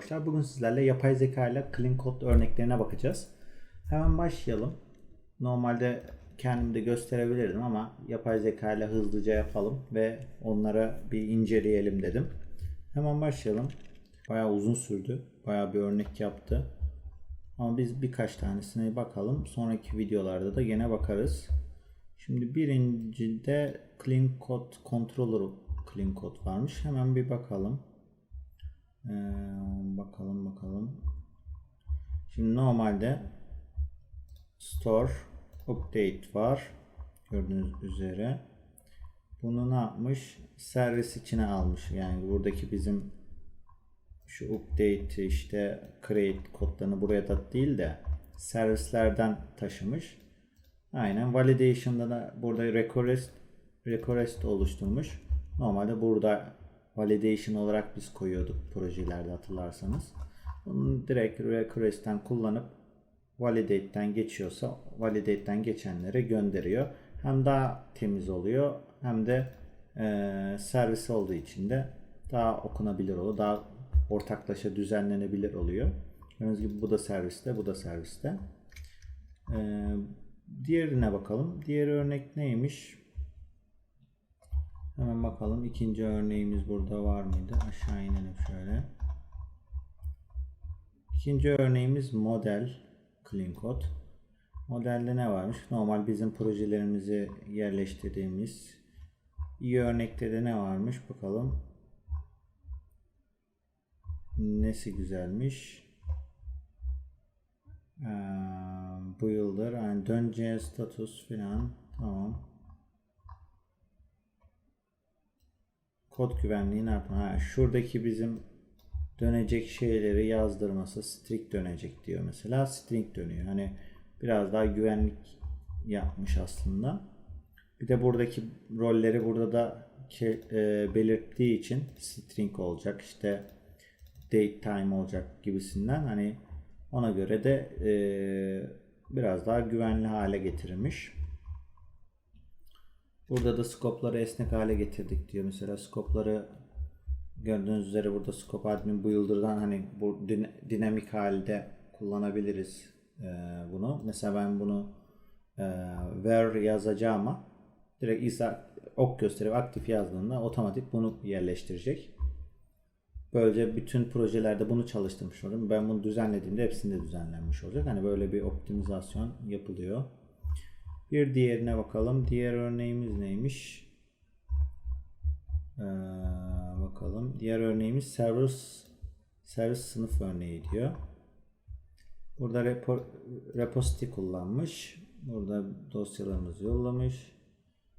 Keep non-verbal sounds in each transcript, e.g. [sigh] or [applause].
arkadaşlar. Bugün sizlerle yapay zeka ile clean code örneklerine bakacağız. Hemen başlayalım. Normalde kendim de gösterebilirdim ama yapay zeka ile hızlıca yapalım ve onlara bir inceleyelim dedim. Hemen başlayalım. Bayağı uzun sürdü. Bayağı bir örnek yaptı. Ama biz birkaç tanesine bakalım. Sonraki videolarda da gene bakarız. Şimdi birincide clean code controller clean code varmış. Hemen bir bakalım. Ee, bakalım bakalım. Şimdi normalde store update var. Gördüğünüz üzere. Bunu ne yapmış? Servis içine almış. Yani buradaki bizim şu update işte create kodlarını buraya da değil de servislerden taşımış. Aynen validation'da da burada request request oluşturmuş. Normalde burada validation olarak biz koyuyorduk projelerde hatırlarsanız. Bunu direkt request'ten kullanıp validate'den geçiyorsa validate'den geçenlere gönderiyor. Hem daha temiz oluyor hem de e, servis olduğu için de daha okunabilir oluyor. Daha ortaklaşa düzenlenebilir oluyor. Gördüğünüz gibi bu da serviste, bu da serviste. E, diğerine bakalım. Diğer örnek neymiş? Hemen bakalım. İkinci örneğimiz burada var mıydı? Aşağı inelim şöyle. İkinci örneğimiz model clean code. Modelde ne varmış? Normal bizim projelerimizi yerleştirdiğimiz iyi örnekte de ne varmış? Bakalım. Nesi güzelmiş? Ee, bu yıldır yani döneceği status filan tamam. Kod güvenliği ne yapma? Ha, şuradaki bizim dönecek şeyleri yazdırması string dönecek diyor mesela. String dönüyor. Hani biraz daha güvenlik yapmış aslında. Bir de buradaki rolleri burada da e, belirttiği için string olacak. işte date time olacak gibisinden hani ona göre de e, biraz daha güvenli hale getirilmiş. Burada da skopları esnek hale getirdik diyor. Mesela skopları gördüğünüz üzere burada scope admin builder'dan hani bu dinamik halde kullanabiliriz e, bunu. Mesela ben bunu e, where yazacağıma direkt isa ok gösterip aktif yazdığında otomatik bunu yerleştirecek. Böylece bütün projelerde bunu çalıştırmış olurum. Ben bunu düzenlediğimde hepsinde düzenlenmiş olacak. Hani böyle bir optimizasyon yapılıyor. Bir diğerine bakalım. Diğer örneğimiz neymiş? Ee, bakalım. Diğer örneğimiz servis servis sınıf örneği diyor. Burada repo, repository kullanmış. Burada dosyalarımızı yollamış.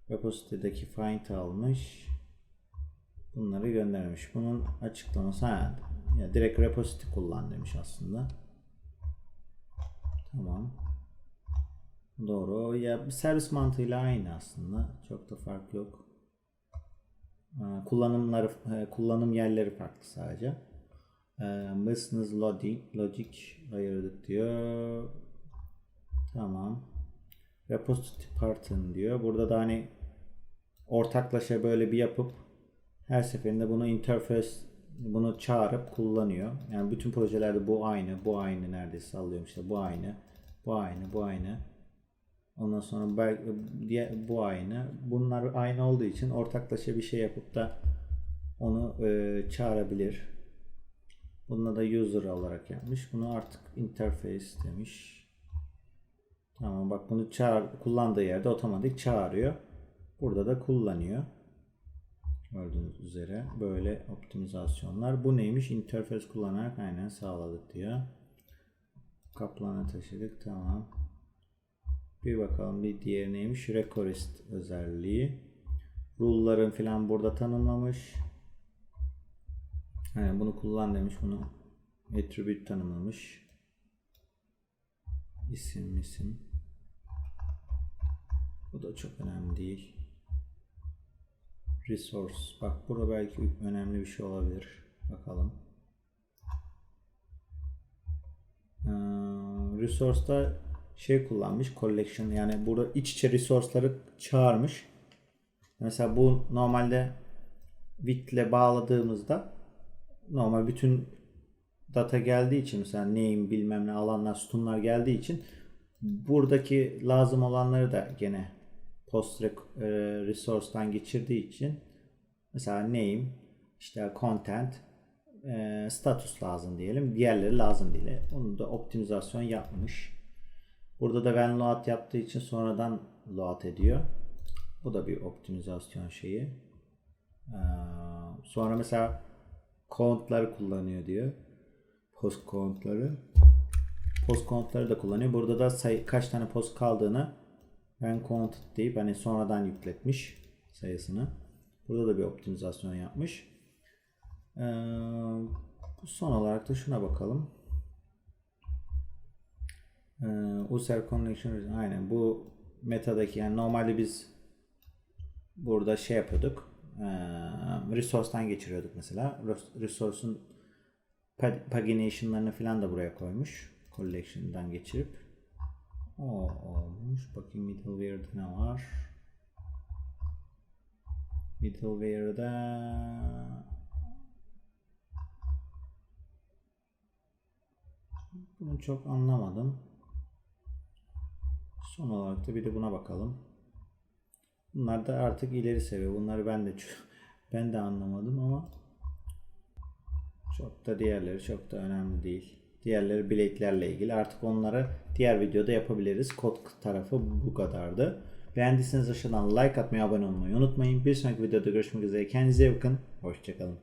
Repository'deki find almış. Bunları göndermiş. Bunun açıklaması ha, ya direkt repository kullan demiş aslında. Tamam. Doğru. Ya servis mantığıyla aynı aslında. Çok da fark yok. Kullanımları, kullanım yerleri farklı sadece. Business logic, logic ayırdık diyor. Tamam. Repository pattern diyor. Burada da hani ortaklaşa böyle bir yapıp her seferinde bunu interface bunu çağırıp kullanıyor. Yani bütün projelerde bu aynı, bu aynı neredeyse sallıyorum işte bu aynı, bu aynı, bu aynı. Ondan sonra bu aynı. Bunlar aynı olduğu için ortaklaşa bir şey yapıp da onu e, çağırabilir. Bununla da user olarak yapmış. Bunu artık interface demiş. Tamam bak bunu çağır, kullandığı yerde otomatik çağırıyor. Burada da kullanıyor. Gördüğünüz üzere böyle optimizasyonlar. Bu neymiş? Interface kullanarak aynen sağladık diyor. Kaplan'a taşıdık. Tamam. Bir bakalım bir diğer neymiş? Request özelliği. Rule'ların filan burada tanımlamış. Yani bunu kullan demiş. Bunu attribute tanımlamış. İsim isim. Bu da çok önemli değil. Resource. Bak burada belki önemli bir şey olabilir. Bakalım. Ee, resource'da şey kullanmış collection yani burada iç içe resource'ları çağırmış. Mesela bu normalde with ile bağladığımızda normal bütün data geldiği için mesela name bilmem ne alanlar sütunlar geldiği için buradaki lazım olanları da gene post e, resource'tan geçirdiği için mesela name işte content e, status lazım diyelim. Diğerleri lazım değil. Onu da optimizasyon yapmış. Burada da when load yaptığı için sonradan load ediyor. Bu da bir optimizasyon şeyi. Ee, sonra mesela count'ları kullanıyor diyor. Post count'ları. Post count'ları da kullanıyor. Burada da sayı, kaç tane post kaldığını when counted deyip hani sonradan yükletmiş sayısını. Burada da bir optimizasyon yapmış. Ee, son olarak da şuna bakalım. Ee, user connection aynen bu metadaki yani normalde biz burada şey yapıyorduk. Ee, resource'tan geçiriyorduk mesela. Res- Resource'un pag- pagination'larını falan da buraya koymuş. Collection'dan geçirip. O olmuş. Bakayım middleware'da ne var? Middleware'da bunu çok anlamadım. Son olarak da bir de buna bakalım. Bunlar da artık ileri seviye. Bunları ben de [laughs] ben de anlamadım ama çok da diğerleri çok da önemli değil. Diğerleri bileklerle ilgili. Artık onları diğer videoda yapabiliriz. Kod tarafı bu kadardı. Beğendiyseniz aşağıdan like atmayı, abone olmayı unutmayın. Bir sonraki videoda görüşmek üzere. Kendinize iyi bakın. Hoşçakalın.